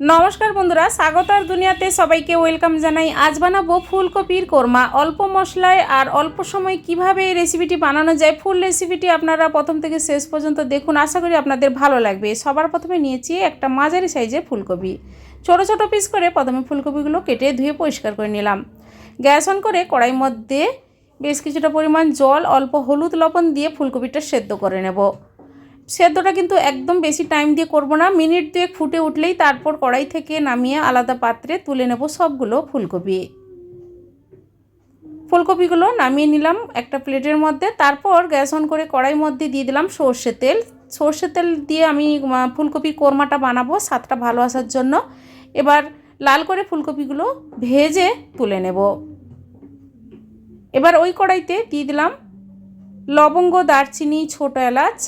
নমস্কার বন্ধুরা স্বাগতার দুনিয়াতে সবাইকে ওয়েলকাম জানাই। আজ বানাবো ফুলকপির কোরমা। অল্প মশলায় আর অল্প সময় কীভাবে এই রেসিপিটি বানানো যায়, ফুল রেসিপিটি আপনারা প্রথম থেকে শেষ পর্যন্ত দেখুন। আশা করি আপনাদের ভালো লাগবে। সবার প্রথমে নিয়েছি একটা মাঝারি সাইজের ফুলকপি। ছোট ছোট পিস করে প্রথমে ফুলকপিগুলো কেটে ধুয়ে পরিষ্কার করে নিলাম। গ্যাস অন করে কড়াই মধ্যে বেশ কিছুটা পরিমাণ জল, অল্প হলুদ লবণ দিয়ে ফুলকপিটা সেদ্ধ করে নেব। সেদ্ধটা কিন্তু একদম বেশি টাইম দিয়ে করব না। মিনিট দুয়েক ফুটে উঠলেই তারপর কড়াই থেকে নামিয়ে আলাদা পাত্রে তুলে নেব সবগুলো ফুলকপি। ফুলকপিগুলো নামিয়ে নিলাম একটা প্লেটের মধ্যে। তারপর গ্যাস অন করে কড়াই মধ্যে দিয়ে দিলাম সর্ষে তেল। সর্ষে তেল দিয়ে আমি ফুলকপির কোরমাটা বানাবো স্বাদটা ভালো আসার জন্য। এবার লাল করে ফুলকপিগুলো ভেজে তুলে নেব। এবার ওই কড়াইতে দিয়ে দিলাম লবঙ্গ, দারচিনি, ছোটো এলাচ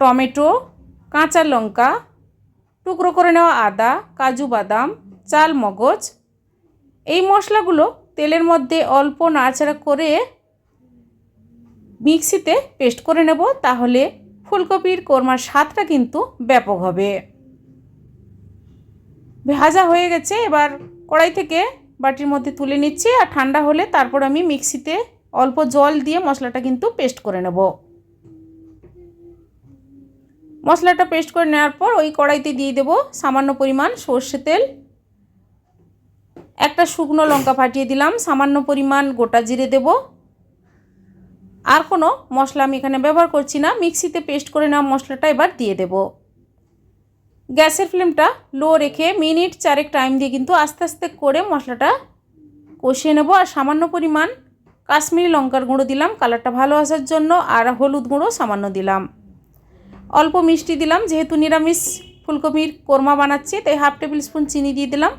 টমেটো, কাঁচা লঙ্কা, টুকরো করে নেওয়া আদা, কাজু বাদাম, চাল, মগজ। এই মশলাগুলো তেলের মধ্যে অল্প নাড়াচাড়া করে মিক্সিতে পেস্ট করে নেব, তাহলে ফুলকপির কোরমার স্বাদটা কিন্তু ব্যাপক হবে। ভাজা হয়ে গেছে, এবার কড়াই থেকে বাটির মধ্যে তুলে নিচ্ছি, আর ঠান্ডা হলে তারপর আমি মিক্সিতে অল্প জল দিয়ে মশলাটা কিন্তু পেস্ট করে নেব। মশলাটা পেস্ট করে নেওয়ার পর ওই কড়াইতে দিয়ে দেব সামান্য পরিমাণ সর্ষে তেল। একটা শুকনো লঙ্কা ফাটিয়ে দিলাম, সামান্য পরিমাণ গোটা জিরে দেব। আর কোনো মশলা আমি এখানে ব্যবহার করছি না, মিক্সিতে পেস্ট করে নেওয়া মশলাটা এবার দিয়ে দেব। গ্যাসের ফ্লেমটা লো রেখে মিনিট চারেক টাইম দিয়ে কিন্তু আস্তে আস্তে করে মশলাটা কষিয়ে নেব। আর সামান্য পরিমাণ কাশ্মীরি লঙ্কার গুঁড়ো দিলাম, কালারটা ভালো আসার জন্য, আর হলুদ গুঁড়ো সামান্য দিলাম। অল্প মিষ্টি দিলাম, যেহেতু নিরামিষ ফুলকপির কোরমা বানাচ্ছি, তাই হাফ টেবিল স্পুন চিনি দিয়ে দিলাম।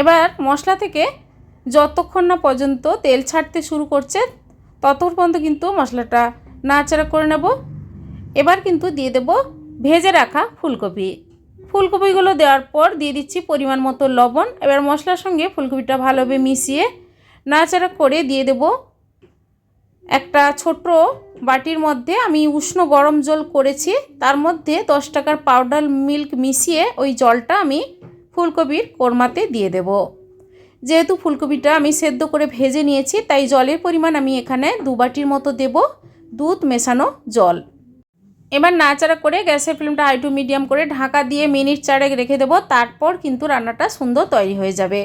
এবার মশলা থেকে যতক্ষণ না পর্যন্ত তেল ছাড়তে শুরু করছে, ততক্ষণ পর্যন্ত কিন্তু মশলাটা নাড়াচাড়া করে নেব। এবার কিন্তু দিয়ে দেব ভেজে রাখা ফুলকপি। ফুলকপিগুলো দেওয়ার পর দিয়ে দিচ্ছি পরিমাণ মতো লবণ। এবার মশলার সঙ্গে ফুলকপিটা ভালোভাবে মিশিয়ে নাড়াচাড়া করে দিয়ে দেব। একটা ছোট বাটির মধ্যে আমি উষ্ণ গরম জল করেছি। তার মধ্যে দশ টাকার পাউডার মিল্ক মিশিয়ে ওই জলটা আমি ফুলকপির কোরমাতে দিয়ে দেব। যেহেতু ফুলকপিটা আমি সেদ্ধ করে ভেজে নিয়েছি, তাই জলের পরিমাণ আমি এখানে দু বাটির মতো দেব, দুধ মেশানো জল। এবার নাড়াচাড়া করে গ্যাসের ফ্লেমটা হাই টু মিডিয়াম করে ঢাকা দিয়ে মিনিট চারেক রেখে দেবো, তারপর কিন্তু রান্নাটা সুন্দর তৈরি হয়ে যাবে।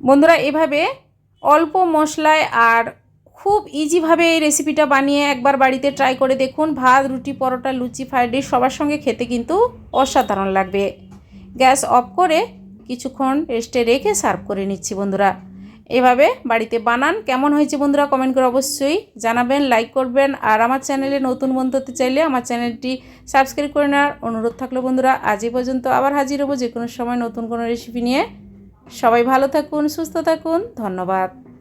বন্ধুরা, এভাবে অল্প মশলায় আর খুব ইজিভাবে এই রেসিপিটা বানিয়ে একবার বাড়িতে ট্রাই করে দেখুন। ভাত, রুটি, পরোটা, লুচি ফ্রাইড রাইস সবার সঙ্গে খেতে কিন্তু অসাধারণ লাগবে। গ্যাস অফ করে কিছুক্ষণ রেস্টে রেখে সার্ভ করে নিচ্ছি বন্ধুরা। এভাবে বাড়িতে বানান। কেমন হয়েছে বন্ধুরা? কমেন্ট করে অবশ্যই জানাবেন লাইক করবেন। আর আমার চ্যানেলে নতুন বন্ধু হতে চাইলে আমার চ্যানেলটি সাবস্ক্রাইব করে নেওয়ার অনুরোধ থাকল বন্ধুরা। আজ এই পর্যন্ত আবার হাজির হব যে কোনো সময় নতুন কোনো রেসিপি নিয়ে। সবাই ভালো থাকুন, সুস্থ থাকুন। ধন্যবাদ।